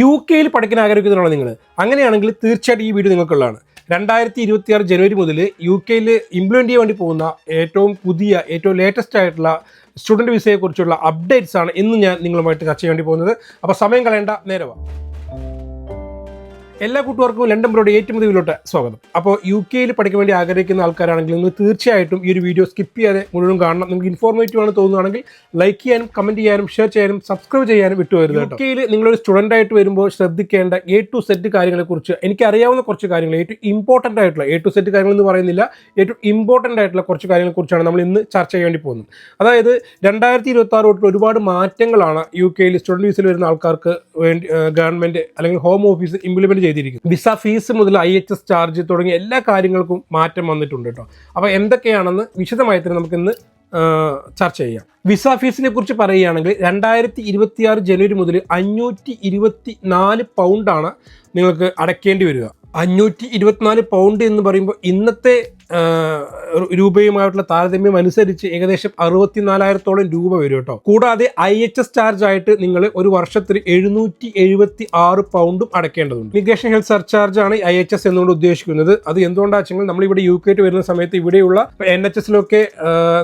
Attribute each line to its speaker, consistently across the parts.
Speaker 1: U കെയിൽ പഠിക്കാൻ ആഗ്രഹിക്കുന്നതാണോ നിങ്ങൾ? അങ്ങനെയാണെങ്കിൽ തീർച്ചയായിട്ടും ഈ വീഡിയോ നിങ്ങൾക്കുള്ളതാണ്. രണ്ടായിരത്തി ഇരുപത്തി ആറ് ജനുവരി മുതൽ യു കെയിൽ ഇംപ്ലിമെന്റ് ചെയ്യാൻ വേണ്ടി പോകുന്ന ഏറ്റവും പുതിയ ഏറ്റവും ലേറ്റസ്റ്റ് ആയിട്ടുള്ള സ്റ്റുഡന്റ് വിസയെക്കുറിച്ചുള്ള അപ്ഡേറ്റ്സ് ആണ് ഇന്ന് ഞാൻ നിങ്ങളുമായിട്ട് ചർച്ച ചെയ്യാൻ വേണ്ടി പോകുന്നത്. അപ്പോൾ സമയം കളയേണ്ട നേരവാ എല്ലാ കൂട്ടുകാർക്കും ലണ്ടൻ ബ്രോഡ് ഏറ്റവും മുതലോട്ട് സ്വാഗതം. അപ്പോൾ യു കെയിൽ പഠിക്കാൻ വേണ്ടി ആഗ്രഹിക്കുന്ന ആൾക്കാരാണെങ്കിൽ നിങ്ങൾ തീർച്ചയായിട്ടും ഈ ഒരു വീഡിയോ സ്കിപ്പ് ചെയ്യാതെ മുഴുവൻ കാണണം. നിങ്ങൾക്ക് ഇൻഫോർമേറ്റീവ് ആണ് തോന്നുകയാണെങ്കിൽ ലൈക്ക് ചെയ്യാനും കമന്റ് ചെയ്യാനും ഷെയർ ചെയ്യാനും സബ്സ്ക്രൈബ് ചെയ്യാനും വിട്ടു വിട്ടുവരുത് യു കെയിൽ നിങ്ങളൊരു സ്റ്റുഡന്റ് ആയിട്ട് വരുമ്പോൾ ശ്രദ്ധിക്കേണ്ട എ ടു സെറ്റ് കാര്യങ്ങളെക്കുറിച്ച് എനിക്ക് അറിയാവുന്ന കുറച്ച് കാര്യങ്ങൾ ഏറ്റവും ഇമ്പോർട്ടന്റ് ആയിട്ടുള്ള എ ടു സെറ്റ് കാര്യങ്ങൾ എന്ന് പറയുന്നില്ല ഏറ്റവും ഇമ്പോർട്ടന്റ് ആയിട്ടുള്ള കുറച്ച് കാര്യങ്ങളെക്കുറിച്ചാണ് നമ്മൾ ഇന്ന് ചർച്ച ചെയ്യാൻ വേണ്ടി പോകുന്നത്. അതായത് രണ്ടായിരത്തി ഇരുപത്തി ആറ് തൊട്ട് ഒരുപാട് മാറ്റങ്ങളാണ് യു കെയിൽ സ്റ്റുഡന്റ് വിസയിൽ വരുന്ന ആൾക്കാർക്ക് വേണ്ടി ഗവൺമെന്റ് അല്ലെങ്കിൽ ഹോം ഓഫീസ് ഇംപ്ലിമെന്റ് ചെയ്തിരിക്കുന്നത് വിസ ഫീസ് മുതൽ ഐ എച്ച് എസ് ചാർജ് തുടങ്ങിയ എല്ലാ കാര്യങ്ങൾക്കും മാറ്റം വന്നിട്ടുണ്ട് കേട്ടോ അപ്പോൾ എന്തൊക്കെയാണെന്ന് വിശദമായി തന്നെ നമുക്കിന്ന് ചർച്ച ചെയ്യാം. വിസ ഫീസിനെ കുറിച്ച് പറയുകയാണെങ്കിൽ രണ്ടായിരത്തി ഇരുപത്തി ആറ് ജനുവരി മുതൽ അഞ്ഞൂറ്റി ഇരുപത്തി നാല് പൗണ്ടാണ് നിങ്ങൾക്ക് അടയ്ക്കേണ്ടി വരിക. അഞ്ഞൂറ്റി ഇരുപത്തിനാല് പൗണ്ട് എന്ന് പറയുമ്പോൾ ഇന്നത്തെ രൂപയുമായിട്ടുള്ള താരതമ്യം അനുസരിച്ച് ഏകദേശം അറുപത്തിനാലായിരത്തോളം രൂപ വരും കേട്ടോ. കൂടാതെ ഐ എച്ച് എസ് ചാർജ് ആയിട്ട് നിങ്ങൾ ഒരു വർഷത്തിൽ എഴുന്നൂറ്റി എഴുപത്തി ആറ് പൗണ്ടും അടയ്ക്കേണ്ടതുണ്ട്. മിഗ്രേഷൻ ഹെൽത്ത് സർചാർജ് ആണ് ഐ എച്ച് എസ് എന്നുകൊണ്ട് ഉദ്ദേശിക്കുന്നത്. അത് എന്തുകൊണ്ടാണെന്ന് നമ്മൾ ഇവിടെ യു കെ വരുന്ന സമയത്ത് ഇവിടെയുള്ള എൻ എച്ച് എസിലൊക്കെ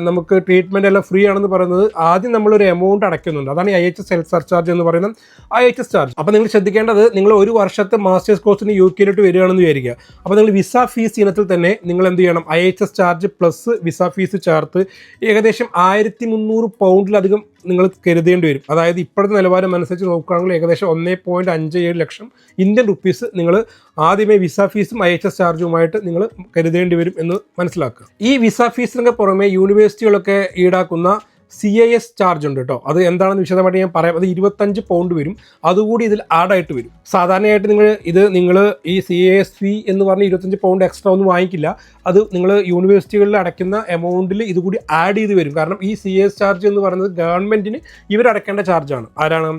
Speaker 1: നമുക്ക് ട്രീറ്റ്മെന്റ് എല്ലാം ഫ്രീ ആണെന്ന് പറയുന്നത് ആദ്യം നമ്മൾ ഒരു എമൗണ്ട് അടയ്ക്കുന്നുണ്ട്. അതാണ് I H S health surcharge എന്ന് പറയുന്നത് ഐ എച്ച് എസ് ചാർജ് അപ്പോൾ നിങ്ങൾ ശ്രദ്ധിക്കേണ്ടത് നിങ്ങൾ ഒരു വർഷത്തെ മാസ്റ്റേഴ്സ് കോഴ്സിന് യു കെയിലോട്ട് വരികയാണെന്ന് വിചാരിക്കുക. അപ്പോൾ നിങ്ങൾ വിസ ഫീസ് ഇനത്തിൽ തന്നെ നിങ്ങൾ എന്ത് ചെയ്യണം? I H S charge plus visa fees ചേർത്ത് ഏകദേശം ആയിരത്തി മുന്നൂറ് പൗണ്ടിലധികം നിങ്ങൾ കരുതേണ്ടി വരും. അതായത് ഇപ്പോഴത്തെ നിലവാരം അനുസരിച്ച് നോക്കുകയാണെങ്കിൽ ഏകദേശം ഒന്നേ പോയിന്റ് അഞ്ച് ഏഴ് ലക്ഷം ഇന്ത്യൻ റുപ്പീസ് നിങ്ങൾ ആദ്യമേ വിസ ഫീസും ഐ എച്ച് എസ് ചാർജുമായിട്ട് നിങ്ങൾ കരുതേണ്ടി വരും എന്ന് മനസ്സിലാക്കുക. ഈ വിസ ഫീസിനൊക്കെ പുറമെ യൂണിവേഴ്സിറ്റികളൊക്കെ ഈടാക്കുന്ന സി ഐ എസ് ചാർജ് ഉണ്ട് കേട്ടോ. അത് എന്താണെന്ന് വിശദമായിട്ട് ഞാൻ പറയാം. അത് ഇരുപത്തഞ്ച് പൗണ്ട് വരും. അതുകൂടി ഇതിൽ ആഡായിട്ട് വരും. സാധാരണയായിട്ട് നിങ്ങൾ ഇത് നിങ്ങൾ ഈ സി എ എസ് ഫീ എന്ന് പറഞ്ഞ് ഇരുപത്തഞ്ച് പൗണ്ട് എക്സ്ട്രാ ഒന്നും വാങ്ങിക്കില്ല. അത് നിങ്ങൾ യൂണിവേഴ്സിറ്റികളിൽ അടയ്ക്കുന്ന എമൗണ്ടിൽ ഇതുകൂടി ആഡ് ചെയ്ത് വരും. കാരണം ഈ സി എസ് ചാർജ് എന്ന് പറയുന്നത് ഗവൺമെന്റിന് ഇവർ അടയ്ക്കേണ്ട ചാർജാണ് ആരാണ്?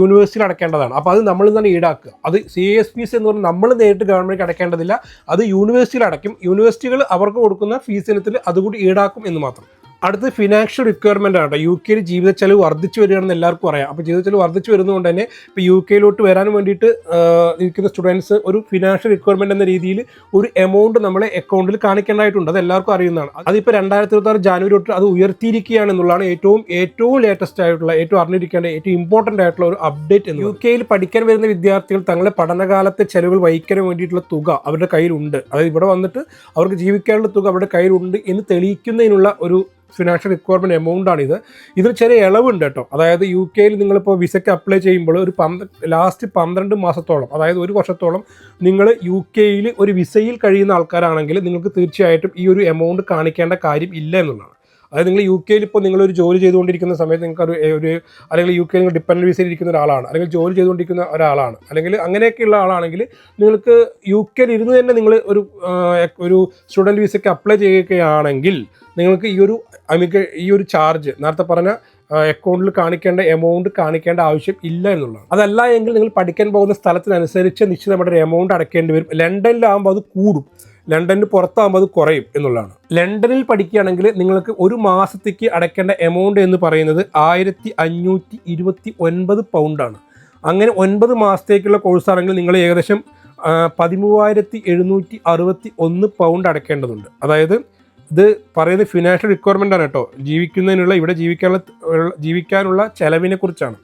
Speaker 1: യൂണിവേഴ്സിറ്റിയിൽ അടക്കേണ്ടതാണ് അപ്പോൾ അത് നമ്മൾ തന്നെ ഈടാക്കുക. അത് സി എസ് ഫീസ് എന്ന് പറഞ്ഞാൽ നമ്മൾ നേരിട്ട് ഗവൺമെന്റ് അടയ്ക്കേണ്ടതില്ല. അത് യൂണിവേഴ്സിറ്റിയിൽ അടയ്ക്കും. യൂണിവേഴ്സിറ്റികൾ അവർക്ക് കൊടുക്കുന്ന ഫീസിനത്തിൽ അതുകൂടി ഈടാക്കും എന്ന് മാത്രം. അടുത്ത് ഫിനാൻഷ്യൽ റിക്വയർമെന്റ് ആണ് യു കെയിൽ ജീവിത ചെലവ് വർദ്ധിച്ചു വരികയാണെന്ന് എല്ലാവർക്കും അറിയാം. അപ്പോൾ ജീവിത ചെലവ് വർദ്ധിച്ചു വരുന്നതുകൊണ്ട് തന്നെ ഇപ്പോൾ യു കെയിലോട്ട് വരാൻ വേണ്ടിയിട്ട് ഇരിക്കുന്ന സ്റ്റുഡൻസ് ഒരു ഫിനാൻഷ്യൽ റിക്വയർമെന്റ് എന്ന രീതിയിൽ ഒരു എമൗണ്ട് നമ്മളെ അക്കൗണ്ടിൽ കാണിക്കേണ്ടതായിട്ടുണ്ട്. അത് എല്ലാവർക്കും അറിയുന്നതാണ്. അതിപ്പോൾ രണ്ടായിരത്തി ഇരുപത്തി ജാനുവരി തൊട്ട് അത് ഉയർത്തിയിരിക്കുകയാണ് എന്നുള്ളതാണ് ഏറ്റവും ഏറ്റവും ലേറ്റസ്റ്റ് ആയിട്ടുള്ള ഏറ്റവും അറിഞ്ഞിരിക്കേണ്ട ഏറ്റവും ഇമ്പോർട്ടന്റ് ആയിട്ടുള്ള ഒരു അപ്ഡേറ്റ് എന്ന് യു കെയിൽ പഠിക്കാൻ വരുന്ന വിദ്യാർത്ഥികൾ തങ്ങളുടെ പഠനകാലത്തെ ചെലവുകൾ വഹിക്കാൻ വേണ്ടിയിട്ടുള്ള തുക അവരുടെ കയ്യിലുണ്ട്. അതായത് ഇവിടെ വന്നിട്ട് അവർക്ക് ജീവിക്കാനുള്ള തുക അവരുടെ കയ്യിലുണ്ട് എന്ന് തെളിയിക്കുന്നതിനുള്ള ഒരു ഫിനാൻഷ്യൽ റിക്വയർമെന്റ് എമൗണ്ട് ഇത് ഇതിൽ ചെറിയ ഇളവുണ്ട് കേട്ടോ. അതായത് യു കെയിൽ നിങ്ങളിപ്പോൾ വിസയ്ക്ക് അപ്ലൈ ചെയ്യുമ്പോൾ ഒരു പന്ത്ര ലാസ്റ്റ് പന്ത്രണ്ട് മാസത്തോളം അതായത് ഒരു വർഷത്തോളം നിങ്ങൾ യു കെയിൽ ഒരു വിസയിൽ കഴിയുന്ന ആൾക്കാരാണെങ്കിൽ നിങ്ങൾക്ക് തീർച്ചയായിട്ടും ഈ ഒരു എമൗണ്ട് കാണിക്കേണ്ട കാര്യം ഇല്ല എന്നുള്ളതാണ്. അതായത് നിങ്ങൾ യു കെയിൽ ഇപ്പോൾ നിങ്ങളൊരു ജോലി ചെയ്തുകൊണ്ടിരിക്കുന്ന സമയത്ത് നിങ്ങൾക്ക് ഒരു ഒരു അല്ലെങ്കിൽ യു കെ നിങ്ങൾ ഡിപ്പെൻഡൻ വിസയിൽ ഇരിക്കുന്ന ഒരാളാണ് അല്ലെങ്കിൽ ജോലി ചെയ്തുകൊണ്ടിരിക്കുന്ന ഒരാളാണ് അല്ലെങ്കിൽ അങ്ങനെയൊക്കെയുള്ള ആളാണെങ്കിൽ നിങ്ങൾക്ക് യു കെയിൽ ഇരുന്ന് തന്നെ നിങ്ങൾ ഒരു ഒരു സ്റ്റുഡന്റ് വിസയ്ക്ക് അപ്ലൈ ചെയ്യുകയാണെങ്കിൽ നിങ്ങൾക്ക് ഈ ഒരു അമിക ഈ ഒരു ചാർജ് നേരത്തെ പറഞ്ഞ അക്കൗണ്ടിൽ കാണിക്കേണ്ട എമൗണ്ട് കാണിക്കേണ്ട ആവശ്യം ഇല്ല എന്നുള്ളതാണ്. അതല്ല എങ്കിൽ നിങ്ങൾ പഠിക്കാൻ പോകുന്ന സ്ഥലത്തിനനുസരിച്ച് നിശ്ചിതമായിട്ട് ഒരു എമൗണ്ട് അടയ്ക്കേണ്ടി വരും. ലണ്ടനിലാകുമ്പോൾ അത് കൂടും. ലണ്ടനിൽ പുറത്താകുമ്പോൾ അത് കുറയും എന്നുള്ളതാണ്. ലണ്ടനിൽ പഠിക്കുകയാണെങ്കിൽ നിങ്ങൾക്ക് ഒരു മാസത്തേക്ക് അടയ്ക്കേണ്ട എമൗണ്ട് എന്ന് പറയുന്നത് ആയിരത്തി അഞ്ഞൂറ്റി ഇരുപത്തി ഒൻപത് പൗണ്ടാണ് അങ്ങനെ ഒൻപത് മാസത്തേക്കുള്ള കോഴ്സാണെങ്കിൽ നിങ്ങൾ ഏകദേശം പതിമൂവായിരത്തി എഴുന്നൂറ്റി അറുപത്തി ഒന്ന് പൗണ്ട് അടയ്ക്കേണ്ടതുണ്ട്. അതായത് ഇത് പറയുന്നത് ഫിനാൻഷ്യൽ റിക്വയർമെന്റ് ആണ് കേട്ടോ. ജീവിക്കുന്നതിനുള്ള ഇവിടെ ജീവിക്കാനുള്ള ജീവിക്കാനുള്ള ചെലവിനെ കുറിച്ചാണ്.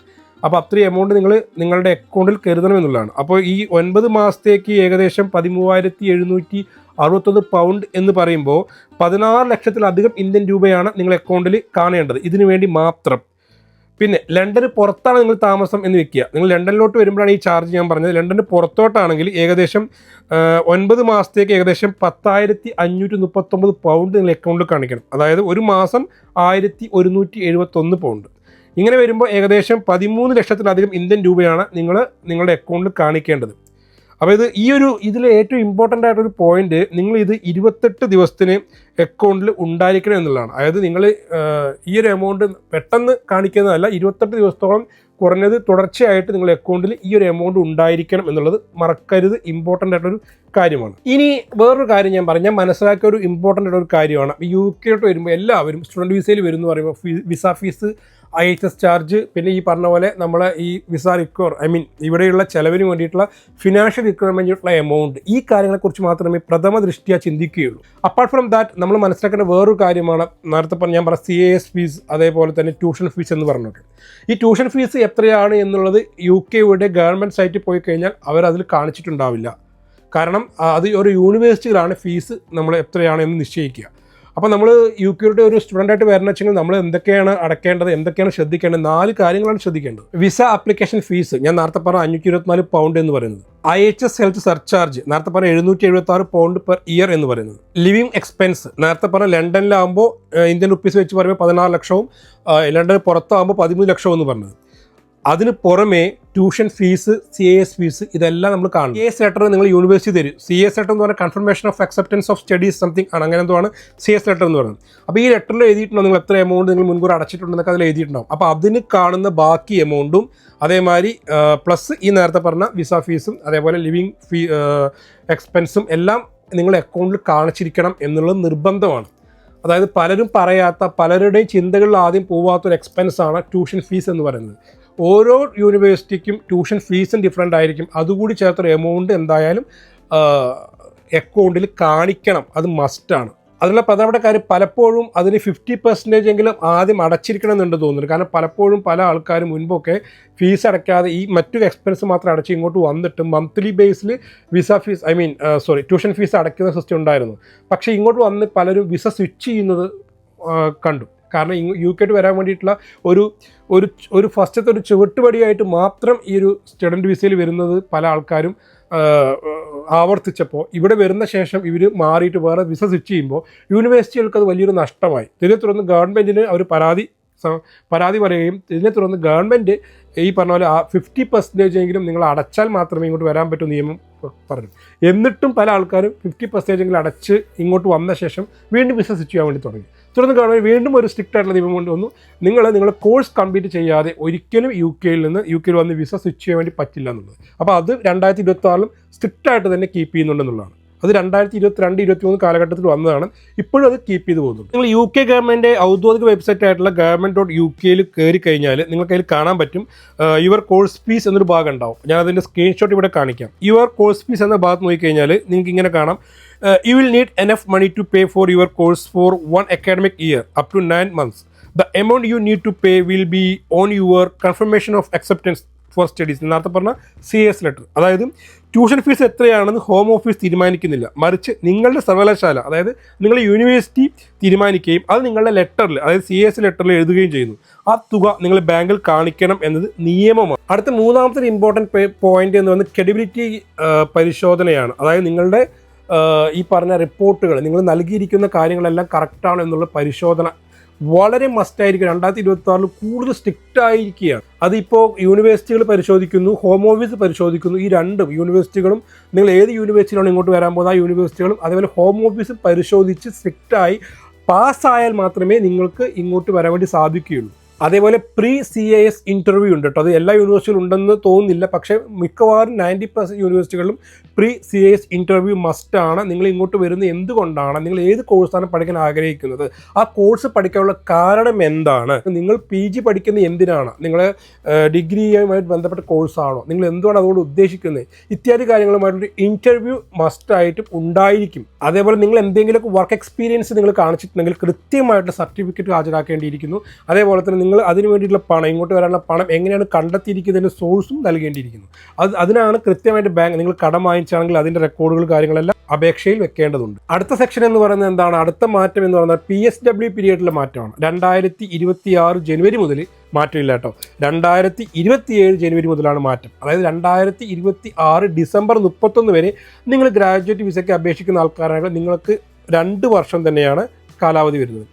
Speaker 1: അപ്പോൾ അത്രയും എമൗണ്ട് നിങ്ങൾ നിങ്ങളുടെ അക്കൗണ്ടിൽ കരുതണമെന്നുള്ളതാണ്. അപ്പോൾ ഈ ഒൻപത് മാസത്തേക്ക് ഏകദേശം പതിമൂവായിരത്തി എഴുന്നൂറ്റി അറുപത്തൊന്ന് പൗണ്ട് എന്ന് പറയുമ്പോൾ പതിനാറ് ലക്ഷത്തിലധികം ഇന്ത്യൻ രൂപയാണ് നിങ്ങൾ അക്കൗണ്ടിൽ കാണേണ്ടത്. ഇതിനു വേണ്ടി മാത്രം. പിന്നെ ലണ്ടന് പുറത്താണ് നിങ്ങൾ താമസം എന്ന് വെക്കുക. നിങ്ങൾ ലണ്ടനിലോട്ട് വരുമ്പോഴാണ് ഈ ചാർജ് ഞാൻ പറഞ്ഞത്. ലണ്ടന് പുറത്തോട്ടാണെങ്കിൽ ഏകദേശം ഒൻപത് മാസത്തേക്ക് ഏകദേശം പത്തായിരത്തി അഞ്ഞൂറ്റി മുപ്പത്തൊമ്പത് പൗണ്ട് നിങ്ങൾ അക്കൗണ്ടിൽ കാണിക്കണം. അതായത് ഒരു മാസം ആയിരത്തി ഒരുന്നൂറ്റി എഴുപത്തൊന്ന് പൗണ്ട് ഇങ്ങനെ വരുമ്പോൾ ഏകദേശം പതിമൂന്ന് ലക്ഷത്തിലധികം ഇന്ത്യൻ രൂപയാണ് നിങ്ങൾ നിങ്ങളുടെ അക്കൗണ്ടിൽ കാണിക്കേണ്ടത്. അപ്പോൾ ഇത് ഈ ഒരു ഇതിൽ ഏറ്റവും ഇമ്പോർട്ടന്റ് ആയിട്ടൊരു പോയിന്റ് നിങ്ങൾ ഇത് ഇരുപത്തെട്ട് ദിവസത്തിന് അക്കൗണ്ടിൽ ഉണ്ടായിരിക്കണം എന്നുള്ളതാണ്. അതായത് നിങ്ങൾ ഈ ഒരു എമൗണ്ട് പെട്ടെന്ന് കാണിക്കുന്നതല്ല ഇരുപത്തെട്ട് ദിവസത്തോളം കുറഞ്ഞത് തുടർച്ചയായിട്ട് നിങ്ങൾ അക്കൗണ്ടിൽ ഈ ഒരു എമൗണ്ട് ഉണ്ടായിരിക്കണം എന്നുള്ളത് മറക്കരുത്. ഇമ്പോർട്ടന്റ് ആയിട്ടൊരു കാര്യമാണ്. ഇനി വേറൊരു കാര്യം ഞാൻ പറഞ്ഞാൽ മനസ്സിലാക്കിയ ഒരു ഇമ്പോർട്ടന്റ് ആയിട്ടൊരു കാര്യമാണ്. യു കെയോട്ട് വരുമ്പോൾ എല്ലാവരും സ്റ്റുഡന്റ് വിസയിൽ വരുമെന്ന് പറയുമ്പോൾ visa fees I H S charge പിന്നെ ഈ പറഞ്ഞ പോലെ നമ്മളെ ഈ വിസ റിക്വയർ ഐ മീൻ ഇവിടെയുള്ള ചെലവിന് വേണ്ടിയിട്ടുള്ള ഫിനാൻഷ്യൽ റിക്വയർമെന്റിനുള്ള എമൗണ്ട് ഈ കാര്യങ്ങളെക്കുറിച്ച് മാത്രമേ പ്രഥമ ദൃഷ്ടിയാ ചിന്തിക്കുകയുള്ളൂ. അപ്പാർട്ട് ഫ്രം ദാറ്റ് നമ്മൾ മനസ്സിലാക്കേണ്ട വേറൊരു കാര്യമാണ്. നേരത്തെ പറഞ്ഞ ഞാൻ പറഞ്ഞ സി എ എസ് ഫീസ് അതേപോലെ തന്നെ ട്യൂഷൻ ഫീസ് എന്ന് പറഞ്ഞിട്ട്. ഈ ട്യൂഷൻ ഫീസ് എത്രയാണ് എന്നുള്ളത് യു കെയുടെ ഗവൺമെന്റ് സൈറ്റിൽ പോയി കഴിഞ്ഞാൽ അവരതിൽ കാണിച്ചിട്ടുണ്ടാവില്ല. കാരണം അത് ഒരു യൂണിവേഴ്സിറ്റിയിലാണ് ഫീസ് നമ്മൾ എത്രയാണ് എന്ന് നിശ്ചയിക്കുക. അപ്പോൾ നമ്മൾ യു ക്യൂരുടെ ഒരു സ്റ്റുഡന്റ് ആയിട്ട് വരണം വെച്ചെങ്കിൽ നമ്മൾ എന്തൊക്കെയാണ് അടക്കേണ്ടത് എന്തൊക്കെയാണ് ശ്രദ്ധിക്കേണ്ടത് നാല് കാര്യങ്ങളാണ് ശ്രദ്ധിക്കേണ്ടത്. വിസ ആപ്ലിക്കേഷൻ ഫീസ് ഞാൻ നേരത്തെ പറഞ്ഞ അഞ്ഞൂറ്റി ഇരുപത്തിനാല് പൗണ്ട് എന്ന് പറയുന്നത്. I H S health surcharge നേരത്തെ പറഞ്ഞ എഴുന്നൂറ്റി എഴുപത്തി ആറ് പൗണ്ട് പെർ ഇയർ എന്ന് പറയുന്നത്. ലിവിങ് എക്സ്പെൻസ് നേരത്തെ പറഞ്ഞ ലണ്ടനിലാകുമ്പോൾ ഇന്ത്യൻ റുപ്പീസ് വെച്ച് പറയുമ്പോൾ പതിനാറ് ലക്ഷവും ലണ്ടനിൽ പുറത്താകുമ്പോൾ പതിമൂന്ന് ലക്ഷവും എന്ന് പറഞ്ഞത്. അതിന് പുറമെ tuition fees C S fees ഇതെല്ലാം നമ്മൾ കാണും. സി എസ് ലെറ്റർ നിങ്ങൾ യൂണിവേഴ്സിറ്റി തരും. സി എസ് ലെറ്റർ എന്ന് പറഞ്ഞാൽ confirmation of acceptance of studies something ആണ്. അങ്ങനെ എന്തോ ആണ് സി എസ് ലെറ്റർ എന്ന് പറയുന്നത്. അപ്പോൾ ഈ ലെറ്ററിൽ എഴുതിയിട്ടുണ്ടോ? നിങ്ങൾ എത്ര എമൗണ്ട് നിങ്ങൾ മുൻകൂർ അടച്ചിട്ടുണ്ടെന്നൊക്കെ അതിൽ എഴുതിയിട്ടുണ്ടാവും. അപ്പോൾ അതിന് കാണുന്ന ബാക്കി എമൗണ്ടും അതേമാതിരി പ്ലസ് ഈ നേരത്തെ പറഞ്ഞ വിസ ഫീസും അതേപോലെ ലിവിങ് ഫീ എക്സ്പെൻസും എല്ലാം നിങ്ങൾ അക്കൗണ്ടിൽ കാണിച്ചിരിക്കണം എന്നുള്ളത് നിർബന്ധമാണ്. അതായത് പലരും പറയാത്ത പലരുടെയും ചിന്തകളിൽ ആദ്യം പോവാത്തൊരു എക്സ്പെൻസ് ആണ് ട്യൂഷൻ ഫീസ് എന്ന് പറയുന്നത്. ഓരോ യൂണിവേഴ്സിറ്റിക്കും ട്യൂഷൻ ഫീസും ഡിഫറെന്റ് ആയിരിക്കും. അതുകൂടി ചേർത്തൊരു എമൗണ്ട് എന്തായാലും അക്കൗണ്ടിൽ കാണിക്കണം. അത് മസ്റ്റാണ് അതിനുള്ള പ്രധാനപ്പെട്ട കാര്യം പലപ്പോഴും അതിന് ഫിഫ്റ്റി പെർസെന്റേജ് എങ്കിലും ആദ്യം അടച്ചിരിക്കണം എന്നുണ്ട് തോന്നുന്നു കാരണം പലപ്പോഴും പല ആൾക്കാരും മുൻപൊക്കെ ഫീസ് അടയ്ക്കാതെ ഈ മറ്റു എക്സ്പെൻസ് മാത്രം അടച്ച് ഇങ്ങോട്ട് വന്നിട്ട് monthly Basil visa fees I mean sorry tuition fees അടയ്ക്കുന്ന സിസ്റ്റം ഉണ്ടായിരുന്നു. പക്ഷേ ഇങ്ങോട്ട് വന്ന് പലരും വിസ സ്വിച്ച് ചെയ്യുന്നത് കണ്ടു. കാരണം യു കെട്ട് വരാൻ വേണ്ടിയിട്ടുള്ള ഒരു ഒരു ഒരു ഫസ്റ്റത്തെ ഒരു ചുവട്ടുപടിയായിട്ട് മാത്രം ഈ ഒരു സ്റ്റുഡന്റ് വിസയിൽ വരുന്നത് പല ആൾക്കാരും ആവർത്തിച്ചപ്പോൾ ഇവിടെ വരുന്ന ശേഷം ഇവർ മാറിയിട്ട് വേറെ വിസ സ്വിച്ച് ചെയ്യുമ്പോൾ യൂണിവേഴ്സിറ്റികൾക്ക് അത് വലിയൊരു നഷ്ടമായി. ഇതിനെ തുടർന്ന് ഗവൺമെന്റിന് അവർ പരാതി പരാതി പറയുകയും ഇതിനെ തുടർന്ന് ഗവൺമെന്റ് ഈ പറഞ്ഞ പോലെ ഫിഫ്റ്റി പെർസെന്റേജ് എങ്കിലും നിങ്ങൾ അടച്ചാൽ മാത്രമേ ഇങ്ങോട്ട് വരാൻ പറ്റൂ നിയമം പറഞ്ഞു. എന്നിട്ടും പല ആൾക്കാരും ഫിഫ്റ്റി പെർസെന്റേജ് എങ്കിലും അടച്ച് ഇങ്ങോട്ട് വന്ന ശേഷം വീണ്ടും വിസ സ്വിച്ച് ചെയ്യാൻ വേണ്ടി തുടങ്ങി. തുടർന്ന് ഗവൺമെന്റ് വീണ്ടും ഒരു സ്ട്രിക്റ്റ് ആയിട്ടുള്ള നിയമം കൊണ്ടുവന്നു നിങ്ങൾ നിങ്ങളുടെ കോഴ്സ് കംപ്ലീറ്റ് ചെയ്യാതെ ഒരിക്കലും യു കെയിൽ നിന്ന് യു കെയിൽ വന്ന് വിസ സ്വിച്ച് ചെയ്യാൻ വേണ്ടി പറ്റില്ല എന്നുള്ളത്. അപ്പോൾ അത് രണ്ടായിരത്തി ഇരുപത്തി ആറിലും സ്ട്രിക്റ്റ് ആയിട്ട് തന്നെ കീപ്പ് ചെയ്യുന്നുണ്ടെന്നുള്ളതാണ് അത് രണ്ടായിരത്തി ഇരുപത്തി രണ്ട് ഇരുപത്തി മൂന്ന് കാലഘട്ടത്തിൽ വന്നതാണ്. ഇപ്പോഴും അത് കീപ്പ് ചെയ്ത് പോകുന്നുണ്ട്. നിങ്ങൾ യു കെ ഗവൺമെന്റ് ഔദ്യോഗിക വെബ്സൈറ്റ് ആയിട്ടുള്ള ഗവൺമെന്റ് ഡോട്ട് യു കെയിൽ കയറി കഴിഞ്ഞാൽ നിങ്ങൾക്ക് അതിൽ കാണാൻ പറ്റും. യുവർ കോഴ്സ് ഫീസ് എന്നൊരു ഭാഗം ഉണ്ടാവും. ഞാൻ അതിന്റെ സ്ക്രീൻഷോട്ട് ഇവിടെ കാണിക്കാം. യുവർ കോഴ്സ് ഫീസ് എന്ന ഭാഗത്ത് നോക്കിക്കഴിഞ്ഞാൽ നിങ്ങൾക്ക് ഇങ്ങനെ കാണാം. You will need enough money to pay for your course for one academic year up to nine months the amount you need to pay will be on your confirmation of acceptance for studies നേരത്തെ പറഞ്ഞ C S letter അതായത് tuition fees എത്രയാണെന്ന് home office തീരുമാനിക്കുന്നില്ല. മറിച്ച് നിങ്ങളുടെ സർവകലാശാല അതായത് നിങ്ങളുടെ യൂണിവേഴ്സിറ്റി തീരുമാനിക്കുകയും അത് നിങ്ങളുടെ ലെറ്ററിൽ അതായത് സി എസ് ലെറ്ററിൽ എഴുതുകയും ചെയ്യുന്നു. ആ തുക നിങ്ങൾ ബാങ്കിൽ കാണിക്കണം എന്നത് നിയമമാണ്. അടുത്ത മൂന്നാമത്തെ ഇമ്പോർട്ടന്റ് പോയിന്റ് എന്ന് പറയുന്നത് ക്രെഡിബിലിറ്റി പരിശോധനയാണ്. അതായത് നിങ്ങളുടെ ഈ പറഞ്ഞ റിപ്പോർട്ടുകൾ നിങ്ങൾ നൽകിയിരിക്കുന്ന കാര്യങ്ങളെല്ലാം കറക്റ്റാണോ എന്നുള്ള പരിശോധന വളരെ മസ്റ്റായിരിക്കും രണ്ടായിരത്തി ഇരുപത്തി ആറിൽ കൂടുതൽ സ്ട്രിക്റ്റ് ആയിരിക്കുകയാണ്. അതിപ്പോൾ യൂണിവേഴ്സിറ്റികൾ പരിശോധിക്കുന്നു ഹോം ഓഫീസ് പരിശോധിക്കുന്നു. ഈ രണ്ടും യൂണിവേഴ്സിറ്റികളും നിങ്ങൾ ഏത് യൂണിവേഴ്സിറ്റിയിലാണ് ഇങ്ങോട്ട് വരാൻ പോകുന്നത് ആ യൂണിവേഴ്സിറ്റികളും അതേപോലെ ഹോം ഓഫീസ് പരിശോധിച്ച് സ്ട്രിക്റ്റായി പാസ്സായാൽ മാത്രമേ നിങ്ങൾക്ക് ഇങ്ങോട്ട് വരാൻ വേണ്ടി സാധിക്കുകയുള്ളൂ. അതേപോലെ pre C A S interview ഉണ്ട് കേട്ടോ അത് എല്ലാ യൂണിവേഴ്സിറ്റികളും ഉണ്ടെന്ന് തോന്നുന്നില്ല. പക്ഷേ മിക്കവാറും നയന്റി പെർസെന്റ് യൂണിവേഴ്സിറ്റികളിലും പ്രീ സി എസ് ഇന്റർവ്യൂ മസ്റ്റാണ് നിങ്ങൾ ഇങ്ങോട്ട് വരുന്നത് എന്തുകൊണ്ടാണ്? നിങ്ങൾ ഏത് കോഴ്സാണ് പഠിക്കാൻ ആഗ്രഹിക്കുന്നത്? ആ കോഴ്സ് പഠിക്കാനുള്ള കാരണം എന്താണ്? നിങ്ങൾ പി ജി പഠിക്കുന്നത് എന്തിനാണ്? നിങ്ങൾ ഡിഗ്രിയുമായിട്ട് ബന്ധപ്പെട്ട കോഴ്സാണോ നിങ്ങൾ എന്തുകൊണ്ട് അതുകൊണ്ട് ഉദ്ദേശിക്കുന്നത്? ഇത്യാദി കാര്യങ്ങളുമായിട്ടൊരു ഇന്റർവ്യൂ മസ്റ്റായിട്ടും ഉണ്ടായിരിക്കും. അതേപോലെ നിങ്ങൾ എന്തെങ്കിലുമൊക്കെ വർക്ക് എക്സ്പീരിയൻസ് നിങ്ങൾ കാണിച്ചിട്ടുണ്ടെങ്കിൽ കൃത്യമായിട്ട് സർട്ടിഫിക്കറ്റ് ഹാജരാക്കേണ്ടിയിരിക്കുന്നു. അതേപോലെ തന്നെ നിങ്ങൾ അതിന് വേണ്ടിയിട്ടുള്ള പണം ഇങ്ങോട്ട് വരാനുള്ള പണം എങ്ങനെയാണ് കണ്ടെത്തിയിരിക്കുന്നതിന്റെ സോഴ്സും നൽകേണ്ടിയിരിക്കുന്നു. അത് അതിനാണ് കൃത്യമായിട്ട് ബാങ്ക് നിങ്ങൾ കടം വാങ്ങിച്ചാണെങ്കിൽ അതിന്റെ റെക്കോർഡുകൾ കാര്യങ്ങളെല്ലാം അപേക്ഷയിൽ വെക്കേണ്ടതുണ്ട്. അടുത്ത സെക്ഷൻ എന്ന് പറയുന്നത് എന്താണ്? അടുത്ത മാറ്റം എന്ന് പറയുന്നത് പി എസ് ഡബ്ല്യു പീരിയഡിലെ മാറ്റമാണ്. രണ്ടായിരത്തി ഇരുപത്തി ആറ് ജനുവരി മുതൽ മാറ്റമില്ല കേട്ടോ. രണ്ടായിരത്തി ഇരുപത്തിയേഴ് ജനുവരി മുതലാണ് മാറ്റം. അതായത് രണ്ടായിരത്തി ഇരുപത്തി ആറ് ഡിസംബർ മുപ്പത്തൊന്ന് വരെ നിങ്ങൾ ഗ്രാജുവേറ്റ് വിസയ്ക്ക് അപേക്ഷിക്കുന്ന ആൾക്കാരാണെങ്കിൽ നിങ്ങൾക്ക് രണ്ട് വർഷം തന്നെയാണ് കാലാവധി വരുന്നത്.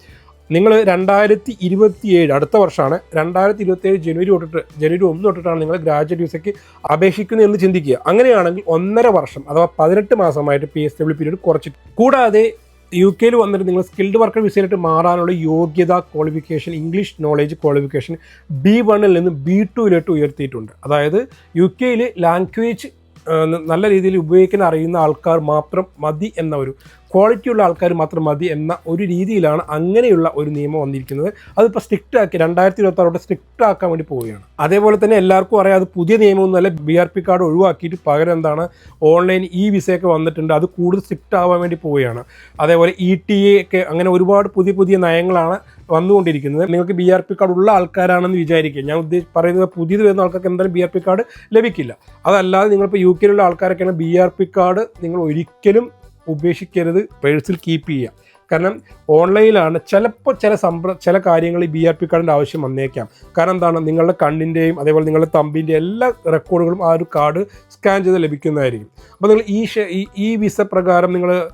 Speaker 1: നിങ്ങൾ രണ്ടായിരത്തി ഇരുപത്തിയേഴ് അടുത്ത വർഷമാണ് രണ്ടായിരത്തി ഇരുപത്തിയേഴ് ജനുവരി തൊട്ടിട്ട് ജനുവരി ഒന്ന് തൊട്ടിട്ടാണ് നിങ്ങൾ ഗ്രാജുവേറ്റ് വിസയ്ക്ക് അപേക്ഷിക്കുന്നത് എന്ന് ചിന്തിക്കുക. അങ്ങനെയാണെങ്കിൽ ഒന്നര വർഷം അഥവാ പതിനെട്ട് മാസമായിട്ട് പി എസ് ഡബ്ല്യു പീരീഡ് കുറച്ചിട്ട്. കൂടാതെ യു കെയിൽ വന്നിട്ട് നിങ്ങൾ സ്കിൽഡ് വർക്കർ വിസയിലിട്ട് മാറാനുള്ള യോഗ്യത qualification English knowledge qualification B വണ്ണിൽ നിന്ന് ബി ടുവിലോട്ട് ഉയർത്തിയിട്ടുണ്ട്. അതായത് യു കെയിൽ ലാംഗ്വേജ് നല്ല രീതിയിൽ ഉപയോഗിക്കാൻ അറിയുന്ന ആൾക്കാർ മാത്രം മതി എന്ന ഒരു ക്വാളിറ്റി ഉള്ള ആൾക്കാർ മാത്രം മതി എന്ന ഒരു രീതിയിലാണ് അങ്ങനെയുള്ള ഒരു നിയമം വന്നിരിക്കുന്നത്. അതിപ്പോൾ സ്ട്രിക്റ്റ് ആക്കി രണ്ടായിരത്തി ഇരുപത്തി ആറോടെ സ്ട്രിക്റ്റ് ആക്കാൻ വേണ്ടി പോവുകയാണ്. അതേപോലെ തന്നെ എല്ലാവർക്കും അറിയാം അത് പുതിയ നിയമമൊന്നുമല്ല ബി ആർ പി കാർഡ് ഒഴിവാക്കിയിട്ട് പകരം എന്താണ് ഓൺലൈൻ ഇ വിസയൊക്കെ വന്നിട്ടുണ്ട്. അത് കൂടുതൽ സ്ട്രിക്റ്റ് ആവാൻ വേണ്ടി പോവുകയാണ്. അതേപോലെ ഇ ടി എ ഒക്കെ അങ്ങനെ ഒരുപാട് പുതിയ പുതിയ നയങ്ങളാണ് വന്നുകൊണ്ടിരിക്കുന്നത്. നിങ്ങൾക്ക് ബി ആർ പി കാർഡ് ഉള്ള ആൾക്കാരാണെന്ന് വിചാരിക്കുക. ഞാൻ ഉദ്ദേശിച്ച് പറയുന്നത് പുതിയത് വരുന്ന ആൾക്കാർക്ക് എന്തായാലും ബി ആർ പി കാർഡ് ലഭിക്കില്ല. അതല്ലാതെ നിങ്ങളിപ്പോൾ യു കെയിലുള്ള ആൾക്കാരൊക്കെയാണ് ബി ആർ പി കാർഡ് നിങ്ങൾ ഒരിക്കലും ഉപേക്ഷിക്കരുത് പേഴ്സിൽ കീപ്പ് ചെയ്യുക. കാരണം ഓൺലൈനിലാണ് ചിലപ്പോൾ ചില സമ്പ്ര ചില കാര്യങ്ങൾ ഈ ബി ആർ പി കാർഡിന്റെ ആവശ്യം വന്നേക്കാം. കാരണം എന്താണ്? നിങ്ങളുടെ കണ്ണിന്റെയും അതേപോലെ നിങ്ങളുടെ തമ്പിന്റെ എല്ലാ റെക്കോർഡുകളും ആ ഒരു കാർഡ് സ്കാൻ ചെയ്ത് ലഭിക്കുന്നതായിരിക്കും. അപ്പോൾ നിങ്ങൾ ഈ ഈ വിസ പ്രകാരം നിങ്ങൾ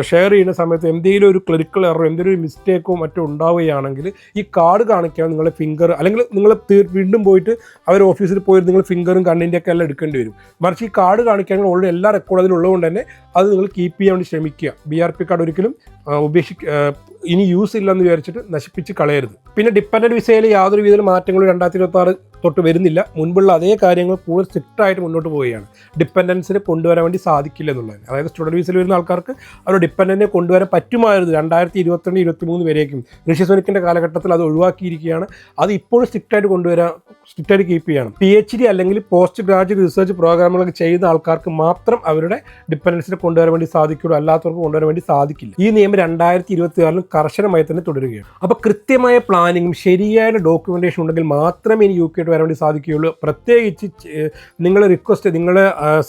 Speaker 1: ഷെയർ ചെയ്യുന്ന സമയത്ത് എന്തെങ്കിലും ഒരു ക്ലിനിക്കൽ എറർ എന്തെങ്കിലും ഒരു മിസ്റ്റേക്കോ മറ്റോ ഉണ്ടാവുകയാണെങ്കിൽ ഈ കാർഡ് കാണിക്കാൻ നിങ്ങളുടെ ഫിംഗർ അല്ലെങ്കിൽ നിങ്ങൾ വീണ്ടും പോയിട്ട് അവർ ഓഫീസിൽ പോയി നിങ്ങൾ ഫിംഗറും കണ്ണിന്റെ ഒക്കെ എല്ലാം എടുക്കേണ്ടി വരും. മറിച്ച് ഈ കാർഡ് കാണിക്കാൻ ഓൾറെഡി എല്ലാ റെക്കോർഡ് അതിലുള്ളതുകൊണ്ട് തന്നെ അത് നിങ്ങൾ കീപ്പ് ചെയ്യാൻ വേണ്ടി ശ്രമിക്കുക. ബി ആർ പി കാർഡ് ഒരിക്കലും ഉപേക്ഷിക്ക ഇനി യൂസ് ഇല്ലെന്ന് വിചാരിച്ചിട്ട് നശിപ്പിച്ച് കളയരുത്. പിന്നെ ഡിപ്പെൻഡന്റ് വിസയിൽ യാതൊരു വിധത്തിലും മാറ്റങ്ങളും രണ്ടായിരത്തി ഇരുപത്തി ആറ് തൊട്ട് വരുന്നില്ല. മുൻപുള്ള അതേ കാര്യങ്ങൾ കൂടുതൽ സ്ട്രിക്റ്റ് ആയിട്ട് മുന്നോട്ട് പോവുകയാണ്. ഡിപ്പെൻഡൻസിനെ കൊണ്ടുവരാൻ വേണ്ടി സാധിക്കില്ല എന്നുള്ളത് അതായത് സ്റ്റുഡന്റ് വിസയിൽ വരുന്ന ആൾക്കാർക്ക് അവർ ഡിപ്പെൻഡന്റിനെ കൊണ്ടുവരാൻ പറ്റുമായിരുന്നു രണ്ടായിരത്തി ഇരുപത്തിരണ്ട് ഇരുപത്തി മൂന്ന് വരേക്കും ഋഷി സുനിക്കിന്റെ കാലഘട്ടത്തിൽ അത് ഒഴിവാക്കിയിരിക്കുകയാണ്. അത് ഇപ്പോഴും സ്ട്രിക്റ്റ് ആയിട്ട് കൊണ്ടുവരാൻ സ്ട്രിക്റ്റ് ആയിട്ട് കീപ്പ് ചെയ്യണം. പി എച്ച് ഡി അല്ലെങ്കിൽ പോസ്റ്റ് ഗ്രാജുവേറ്റ് റിസർച്ച് പ്രോഗ്രാമുകളൊക്കെ ചെയ്യുന്ന ആൾക്കാർക്ക് മാത്രം അവരുടെ ഡിപ്പെൻഡൻസിനെ കൊണ്ടുവരാൻ വേണ്ടി സാധിക്കുള്ളൂ അല്ലാത്തവർക്ക് കൊണ്ടുവരാൻ വേണ്ടി സാധിക്കില്ല. ഈ നിയമം രണ്ടായിരത്തി ഇരുപത്തി ആറിലും കർശനമായി തന്നെ തുടരുകയാണ്. അപ്പോൾ കൃത്യമായ പ്ലാനിങ്ങും ശരിയായ ഡോക്യുമെന്റേഷൻ ഉണ്ടെങ്കിൽ മാത്രമേ ഇനി യു കെ വരാൻ വേണ്ടി സാധിക്കുകയുള്ളൂ. പ്രത്യേകിച്ച് നിങ്ങൾ റിക്വസ്റ്റ് നിങ്ങൾ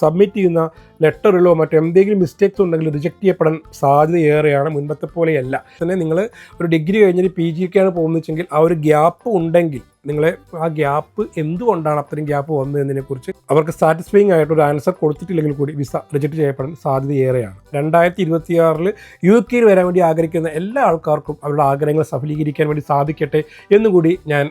Speaker 1: സബ്മിറ്റ് ചെയ്യുന്ന ലെറ്ററിലോ മറ്റോ എന്തെങ്കിലും മിസ്റ്റേക്സ് ഉണ്ടെങ്കിൽ റിജക്റ്റ് ചെയ്യപ്പെടാൻ സാധ്യത ഏറെയാണ് മുൻപത്തെ പോലെയല്ല. തന്നെ നിങ്ങൾ ഒരു ഡിഗ്രി കഴിഞ്ഞിട്ട് പി ജിക്കാണ് പോകുന്നതെങ്കിൽ ആ ഒരു ഗ്യാപ്പ് ഉണ്ടെങ്കിൽ നിങ്ങളെ ആ ഗ്യാപ്പ് എന്തുകൊണ്ടാണ് അത്രയും ഗ്യാപ്പ് വന്നതെന്നതിനെ കുറിച്ച് അവർക്ക് സാറ്റിസ്ഫൈങ് ആയിട്ട് ഒരു ആൻസർ കൊടുത്തിട്ടില്ലെങ്കിൽ കൂടി വിസ റിജക്റ്റ് ചെയ്യപ്പെടാൻ സാധ്യത ഏറെയാണ്. രണ്ടായിരത്തി ഇരുപത്തി ആറിൽ യു കെയിൽ വരാൻ വേണ്ടി ആഗ്രഹിക്കുന്ന എല്ലാ ആൾക്കാർക്കും അവരുടെ ആഗ്രഹങ്ങൾ സഫലീകരിക്കാൻ വേണ്ടി സാധിക്കട്ടെ എന്നുകൂടി ഞാൻ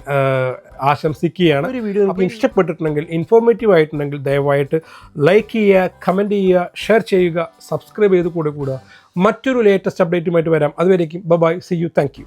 Speaker 1: ആശംസിക്കുകയാണ്. ഒരു വീഡിയോ നിങ്ങൾക്ക് ഇഷ്ടപ്പെട്ടിട്ടുണ്ടെങ്കിൽ ഇൻഫോർമേറ്റീവ് ആയിട്ടുണ്ടെങ്കിൽ ദയവായിട്ട് ലൈക്ക് ചെയ്യുക കമന്റ് ചെയ്യുക ഷെയർ ചെയ്യുക സബ്സ്ക്രൈബ് ചെയ്ത് കൂടെ കൂടുക. മറ്റൊരു ലേറ്റസ്റ്റ് അപ്ഡേറ്റുമായിട്ട് വരാം. അതുവരേക്കും ബൈ സി യു താങ്ക്